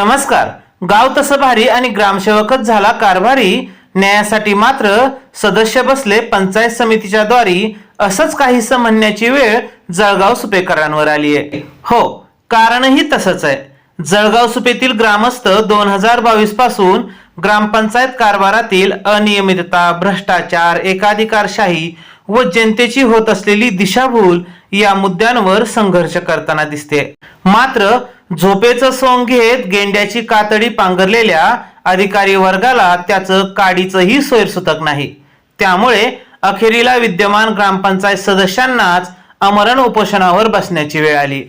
नमस्कार. गाव तसं भारी आणि ग्रामसेवकच झाला कारभारी. न्यायासाठी मात्र सदस्य बसले पंचायत समितीच्या द्वारी. असंच काहीसं म्हणण्याची वेळ जळगाव सुपेकरांवर आली आहे हो कारणही तसंच आहे. जळगाव सुपेतील ग्रामस्थ दोन हजार बावीसपासून ग्रामपंचायत कारभारातील अनियमितता भ्रष्टाचार एकाधिकारशाही व जनतेची होत असलेली दिशाभूल या मुद्द्यांवर संघर्ष करताना दिसते. मात्र झोपेचं सोंग घेत गेंड्याची कातडी पांघरलेल्या अधिकारी वर्गाला त्याचं काडीचंही सोयरसुतक नाही. त्यामुळे अखेरीला विद्यमान ग्रामपंचायत सदस्यांनाच अमरण उपोषणावर बसण्याची वेळ आली.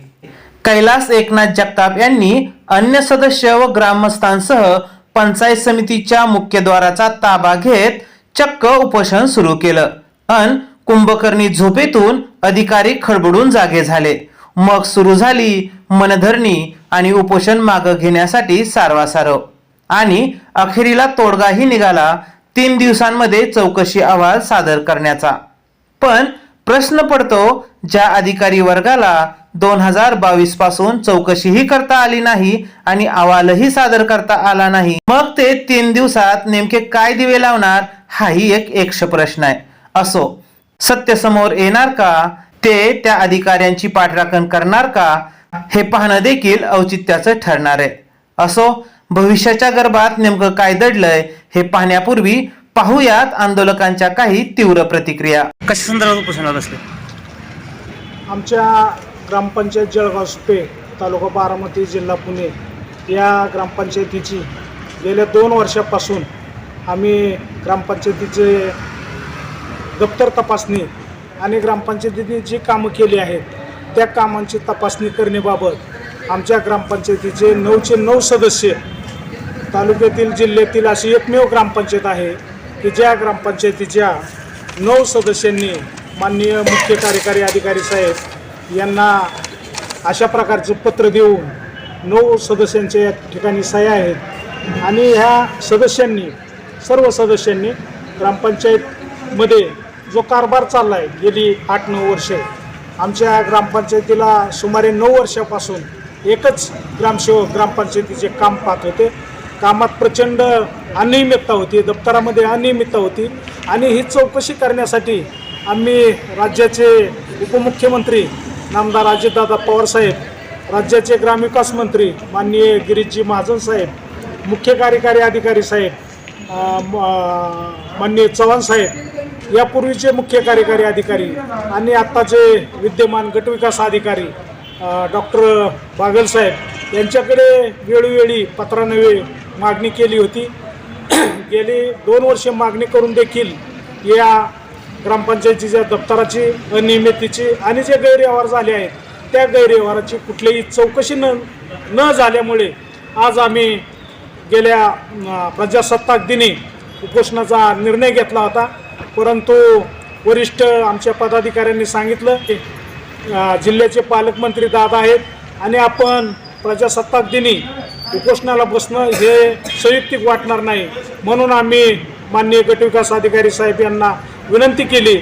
कैलास एकनाथ जगताप यांनी अन्य सदस्य व ग्रामस्थांसह पंचायत समितीच्या मुख्यद्वाराचा ताबा घेत चक्क उपोषण सुरू केलं. अन कुंभकर्णी झोपेतून अधिकारी खडबडून जागे झाले. मग सुरू झाली मनधरणी आणि उपोषण मागं घेण्यासाठी सारवासारव. आणि अखेरीला तोडगाही निघाला तीन दिवसांमध्ये चौकशी अहवाल सादर करण्याचा. पण प्रश्न पडतो ज्या अधिकारी वर्गाला दोन हजार बावीसपासून चौकशीही करता आली नाही आणि अहवालही सादर करता आला नाही मग ते तीन दिवसात नेमके काय दिवे लावणार हाही एक एकश प्रश्न आहे. असो सत्य समोर येणार का? ते त्या अधिकाऱ्यांची पाठराखण करणार का? हे पाहणं देखील औचित्याचं ठरणार आहे. असो भविष्याच्या गर्भात नेमकं काय दडलंय हे पाहण्यापूर्वी पाहूयात आंदोलकांच्या काही तीव्र प्रतिक्रिया. कशा संदर्भात उपोषणाला बसले आमच्या ग्रामपंचायत जळगाव सुपे तालुका बारामती जिल्हा पुणे या ग्रामपंचायतीची गेल्या दोन वर्षापासून आम्ही ग्रामपंचायतीचे दप्तर तपासणी आणि ग्रामपंचायतीने जी कामं केली आहेत त्या कामांची तपासणी करण्याबाबत आमच्या ग्रामपंचायतीचे नऊचे नऊ सदस्य तालुक्यातील जिल्ह्यातील अशी एकमेव ग्रामपंचायत आहे की ज्या ग्रामपंचायतीच्या नऊ सदस्यांनी माननीय मुख्य कार्यकारी अधिकारी साहेब यांना अशा प्रकारचं पत्र देऊन नऊ सदस्यांच्या या ठिकाणी सह्या आहेत आणि ह्या सदस्यांनी सर्व सदस्यांनी ग्रामपंचायतमध्ये जो कारभार चालला आहे गेली आठ नऊ वर्षे आमच्या ग्रामपंचायतीला सुमारे नऊ वर्षापासून एकच ग्रामसेवक ग्रामपंचायतीचे काम पाहत होते. कामात प्रचंड अनियमितता होती दप्तरामध्ये अनियमितता होती आणि ही चौकशी करण्यासाठी आम्ही राज्याचे उपमुख्यमंत्री नामदार अजितदादा पवारसाहेब राज्याचे ग्रामविकास मंत्री माननीय गिरीशजी महाजन साहेब मुख्य कार्यकारी अधिकारी साहेब म- माननीय चव्हाण साहेब यापूर्वीचे मुख्य कार्यकारी अधिकारी आणि आत्ताचे विद्यमान गटविकास अधिकारी डॉक्टर बागलसाहेब यांच्याकडे वेळोवेळी पत्रानवे मागणी केली होती. गेली दोन वर्षे मागणी करून देखील या ग्रामपंचायतीच्या दप्तराची अनियमितीची आणि जे गैरव्यवहार झाले आहेत त्या गैरव्यवहाराची कुठलीही चौकशी न न झाल्यामुळे आज आम्ही गेल्या प्रजासत्ताक दिनी उपोषणाचा निर्णय घेतला होता. परंतु वरिष्ठ आमच्या पदाधिकाऱ्यांनी सांगितलं की जिल्ह्याचे पालकमंत्री दादा आहेत आणि आपण प्रजासत्ताक दिनी उपोषणाला बसणं हे संयुक्तिक वाटणार नाही. म्हणून आम्ही माननीय गटविकास अधिकारी साहेब यांना विनंती केली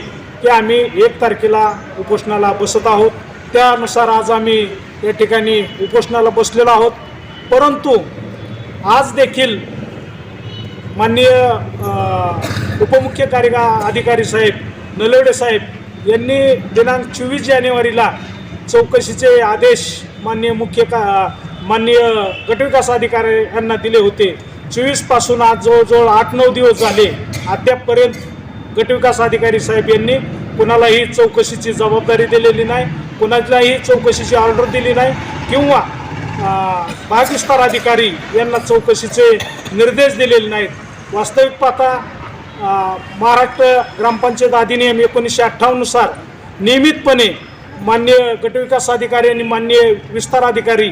की आम्ही एक तारखेला उपोषणाला बसत आहोत. त्यानुसार आज आम्ही या ठिकाणी उपोषणाला बसलेलो आहोत. परंतु आज देखील माननीय उपमुख्य कार्यका अधिकारी साहेब नलवडे साहेब यांनी दिनांक चोवीस जानेवारीला चौकशीचे आदेश माननीय मुख्य का माननीय गटविकास अधिकारी यांना दिले होते. चोवीसपासून आज जवळजवळ आठ नऊ दिवस झाले. अद्यापपर्यंत गटविकास अधिकारी साहेब यांनी कुणालाही चौकशीची जबाबदारी दिलेली नाही कुणालाही चौकशीची ऑर्डर दिली नाही किंवा अ, अधिकारी यांना चौकशीचे निर्देश दिलेले नाहीत. वास्तविक पाहता महाराष्ट्र ग्रामपंचायत अधिनियम एकोणीसशे अठ्ठावन्नुसार नियमितपणे मान्य गटविकास अधिकारी आणि मान्य विस्तार अधिकारी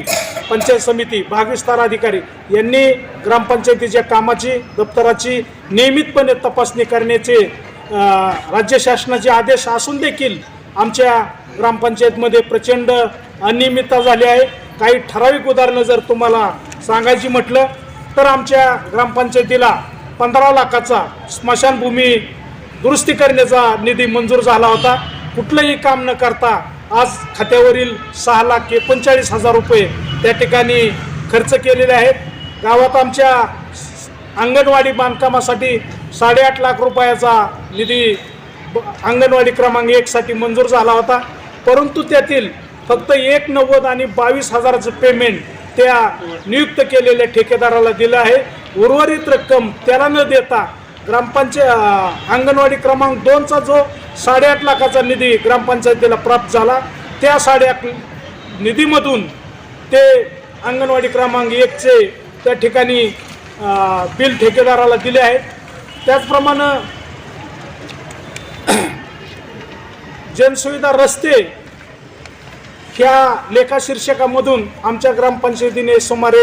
पंचायत समिती भाग विस्तार अधिकारी यांनी ग्रामपंचायतीच्या कामाची दप्तराची नियमितपणे तपासणी करण्याचे राज्य शासनाचे आदेश असून देखील आमच्या ग्रामपंचायतमध्ये प्रचंड अनियमितता झाली आहे. काही ठराविक उदाहरणं जर तुम्हाला सांगायची म्हटलं तर आमच्या ग्रामपंचायतीला पंधरा लाखाचा स्मशानभूमी दुरुस्ती करण्याचा निधी मंजूर झाला होता. कुठलंही काम न करता आज खात्यावरील सहा लाख एकोणचाळीस हजार रुपये त्या ठिकाणी खर्च केलेले आहेत. गावात आमच्या अंगणवाडी बांधकामासाठी साडेआठ लाख रुपयाचा निधी अंगणवाडी क्रमांक एकसाठी मंजूर झाला होता. परंतु त्यातील फक्त एक नव्वद आणि बावीस हजाराचं पेमेंट त्या नियुक्त केलेल्या ठेकेदाराला दिलं आहे. उर्वरित रक्कम त्याला न देता ग्रामपंचायत अंगणवाडी क्रमांक दोनचा जो साडेआठ लाखाचा निधी ग्रामपंचायतीला प्राप्त झाला त्या साडेआठ निधीमधून ते अंगणवाडी क्रमांक एकचे त्या ठिकाणी बिल ठेकेदाराला दिले आहेत. त्याचप्रमाणे जनसुविधा रस्ते ह्या लेखाशीर्षकामधून आमच्या ग्रामपंचायतीने सुमारे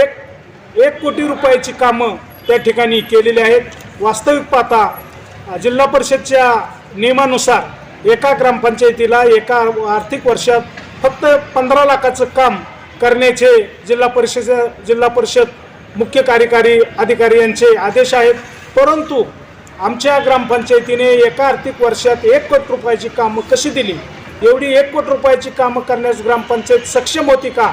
एक एक कोटी रुपयाची कामं त्या ठिकाणी केलेली आहेत. वास्तविक पाहता जिल्हा परिषदच्या नियमानुसार एका ग्रामपंचायतीला एका आर्थिक वर्षात फक्त पंधरा लाखाचं काम करण्याचे जिल्हा परिषद जिल्हा परिषद मुख्य कार्यकारी अधिकारी यांचे आदेश आहेत. परंतु आमच्या ग्रामपंचायतीने एका आर्थिक वर्षात एक कोटी रुपयाची कामं कशी दिली? एवढी एक कोटी रुपयाची कामं करण्यास ग्रामपंचायत सक्षम होती का?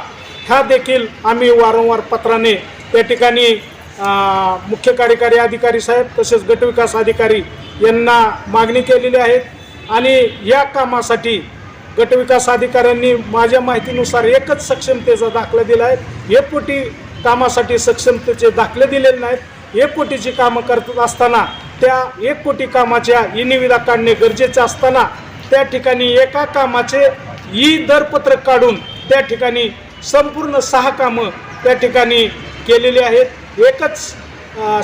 ह्या देखील आम्ही वारंवार पत्राने त्या ठिकाणी मुख्य कार्यकारी अधिकारी साहेब तसेच गटविकास अधिकारी यांना मागणी केलेली आहे. आणि या कामासाठी गटविकास अधिकाऱ्यांनी माझ्या माहितीनुसार एकच सक्षमतेचा दाखला दिला आहे. एक कोटी कामासाठी सक्षमतेचे दाखले दिलेले नाहीत. एक कोटीची कामं करत असताना त्या एक कोटी कामाच्या ई निविदा काढणे गरजेचे असताना त्या ठिकाणी एका कामाचे ई दरपत्रक काढून त्या ठिकाणी संपूर्ण सहा कामं त्या ठिकाणी केलेली आहेत. एकच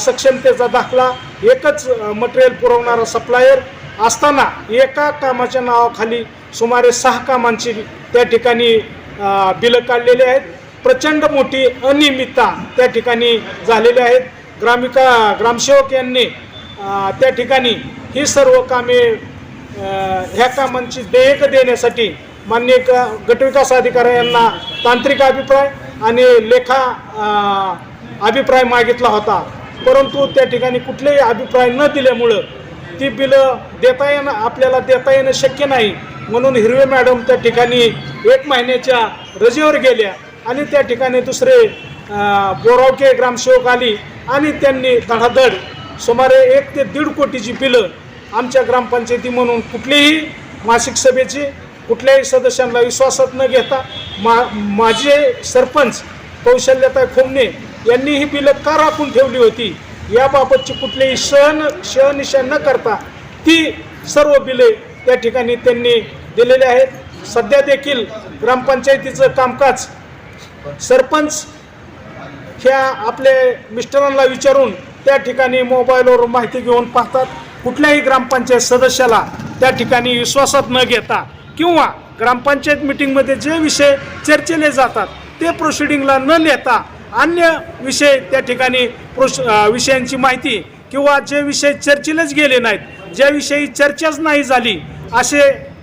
सक्षमतेचा दाखला एकच मटेरियल पुरवणारा सप्लायर असताना एका कामाच्या नावाखाली सुमारे सहा कामांची त्या ठिकाणी बिलं काढलेली आहेत. प्रचंड मोठी अनियमितता त्या ठिकाणी झालेली आहेत. ग्रामिका ग्रामसेवक यांनी त्या ठिकाणी ही सर्व कामे ह्या कामांची देयक देण्यासाठी मान्य क- गटविकास अधिकारी यांना तांत्रिक अभिप्राय आणि लेखा अभिप्राय मागितला होता. परंतु त्या ठिकाणी कुठलेही अभिप्राय न दिल्यामुळं ती बिलं देता येणं आपल्याला देता येणं शक्य नाही. म्हणून हिरवे मॅडम त्या ठिकाणी एक महिन्याच्या रजेवर गेल्या आणि त्या ठिकाणी दुसरे बोरावके ग्रामसेवक आली आणि त्यांनी धडाधड सुमारे एक ते दीड कोटीची बिलं आमच्या ग्रामपंचायती म्हणून कुठलीही मासिक सभेची कुठल्याही सदस्यांना विश्वासात न घेता मा माझे सरपंच कौशल्यता खोमणे यांनी ही बिलं का राखून ठेवली होती? याबाबतची कुठलीही सहन सहनिशा न करता ती सर्व बिले त्या ठिकाणी त्यांनी दिलेले आहेत. सध्या देखील ग्रामपंचायतीचं कामकाज सरपंच ह्या आपले मिस्टरांना विचारून त्या ठिकाणी मोबाईलवर माहिती घेऊन पाहतात. कुठल्याही ग्रामपंचायत सदस्याला त्या ठिकाणी विश्वासात न घेता किंवा ग्रामपंचायत मिटिंगमध्ये जे विषय चर्चेले जातात ते प्रोसिडिंगला न नेता अन्य विषय त्या ठिकाणी प्रोस विषयांची माहिती किंवा जे विषय चर्चेलाच गेले नाहीत ज्याविषयी चर्चाच नाही झाली असे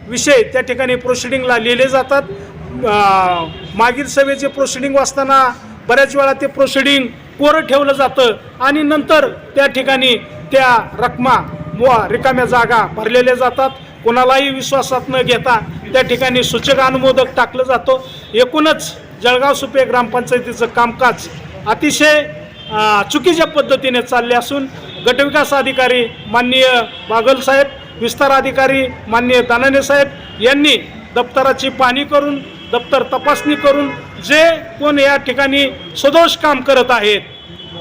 विषय त्या ठिकाणी प्रोसिडिंगला लिहिले जातात. मागील सभेचे प्रोसिडिंग वाचताना बऱ्याच वेळा ते प्रोसिडिंग कोरं ठेवलं जातं आणि नंतर त्या ठिकाणी त्या रकमा व रिकाम्या जागा भरलेल्या जातात. कोणालाही विश्वासात न घेता त्या ठिकाणी सूचक अनुमोदक टाकलं जातं. एकूणच जळगाव सुपे ग्रामपंचायतीचं कामकाज अतिशय चुकीच्या पद्धतीने चालले असून गटविकास अधिकारी माननीय बागल साहेब विस्तार अधिकारी माननीय दानने साहेब यांनी दप्तराची पाहणी करून दप्तर तपासणी करून जे कोण या ठिकाणी सदोष काम करत आहेत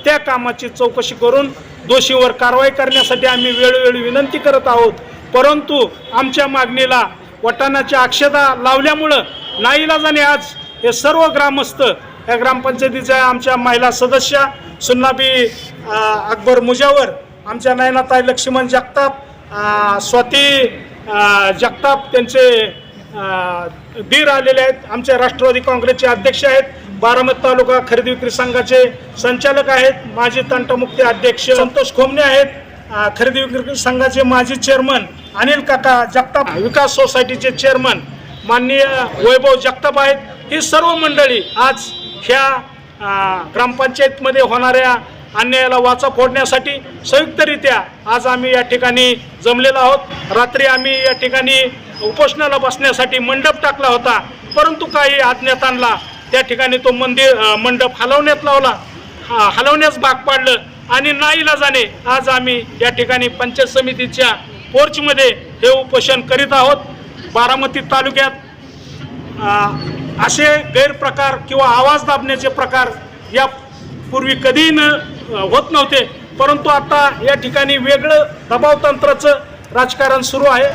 त्या कामाची चौकशी करून दोषीवर कारवाई करण्यासाठी आम्ही वेळोवेळी विनंती करत आहोत. परंतु आमच्या मागणीला वटाणाच्या अक्षता लावल्यामुळं नाईलाजाने आज हे सर्व ग्रामस्थ या ग्रामपंचायतीच्या आमच्या महिला सदस्या सुन्नाबी अकबर मुजावर आमच्या नयनाताई लक्ष्मण जगताप स्वाती जगताप त्यांचे बीर दीर आलेले आहेत. आमचे राष्ट्रवादी काँग्रेसचे अध्यक्ष आहेत. बारामती तालुका खरेदी विक्री संघाचे संचालक आहेत माजी तंटमुक्ती अध्यक्ष संतोष खोमने आहेत. खरेदी विक्री संघाचे माजी चेअरमन अनिल काका जगताप विकास सोसायटीचे चेअरमन माननीय वैभव जगताप आहेत. ही सर्व मंडळी आज ह्या ग्रामपंचायतमध्ये होणाऱ्या अन्यायाला वाचा फोडण्यासाठी संयुक्तरित्या आज आम्ही या ठिकाणी जमलेलो आहोत. रात्री आम्ही या ठिकाणी उपोषणाला बसण्यासाठी मंडप टाकला होता. परंतु काही अज्ञातांना त्या ठिकाणी तो मंदिर मंडप हलवण्यात लावला. हा- हलवण्यास भाग पाडलं आणि नाईलाजाने आज आम्ही या ठिकाणी पंचायत समितीच्या पोर्चमध्ये हे उपोषण करीत आहोत. बारामती तालुक्यात असे गैरप्रकार किंवा आवाज दाबण्याचे प्रकार या पूर्वी कधीही न होत नव्हते. परंतु आता या ठिकाणी वेगळं दबावतंत्राचं राजकारण सुरू आहे.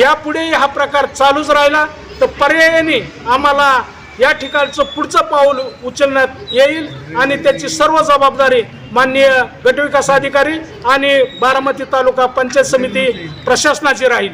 यापुढेही हा प्रकार चालूच राहिला. तर पर्यायाने आम्हाला या ठिकाणचं पुढचं पाऊल उचलण्यात येईल आणि त्याची सर्व जबाबदारी माननीय गटविकास अधिकारी आणि बारामती तालुका पंचायत समिती प्रशासनाची राहील.